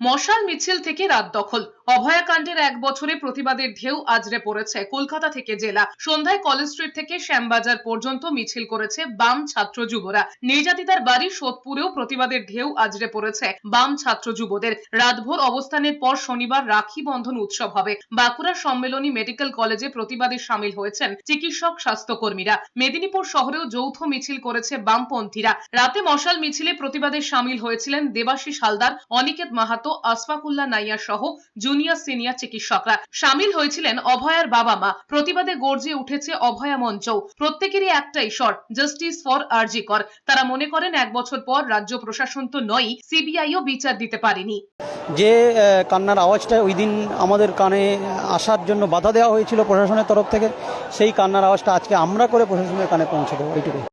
মশাল মিছিল থেকে রাত দখল। অভয়াকাণ্ডের এক বছরে প্রতিবাদের ঢেউ আজরে পড়েছে কলকাতা থেকে জেলা। সন্ধ্যায় কলেজ স্ট্রিট থেকে শ্যামবাজার পর্যন্ত মিছিল করেছে বাম ছাত্র যুবরা। নির্যাতিতার বাড়ি সোদপুরেও প্রতিবাদের ঢেউ আজরে পড়েছে বাম ছাত্র যুবদের। রাতভর অবস্থানের পর শনিবার রাখি বন্ধন উৎসব হবে। বাঁকুড়া সম্মেলনী মেডিকেল কলেজে প্রতিবাদে সামিল হয়েছেন চিকিৎসক, স্বাস্থ্যকর্মীরা। মেদিনীপুর শহরেও যৌথ মিছিল করেছে বামপন্থীরা। রাতে মশাল মিছিলে প্রতিবাদে সামিল হয়েছিলেন দেবাশিস হালদার, অনিকেত মাহাতো আসফাকুল্লাহ নাইয়া সহ জুনিয়র সিনিয়র চিকিৎসকরা সামিল হয়েছিলেন অভয়ার বাবা মা। প্রতিবাদে গর্জে উঠেছে অভয়া মঞ্চ। প্রত্যেকেরই একটাই স্বর জাস্টিস ফর আরজি কর তারা মনে করেন এক বছর পর রাজ্য প্রশাসন তো নয় সিবিআইও বিচার দিতে পারেনি। যে কান্নার আওয়াজটা ওই দিন আমাদের কানে আসার জন্য বাধা দেওয়া হয়েছিল প্রশাসনের তরফ থেকে, সেই কান্নার আওয়াজটা আজকে আমরা করে প্রশাসনের কানে পৌঁছে দেবো। এইটুকু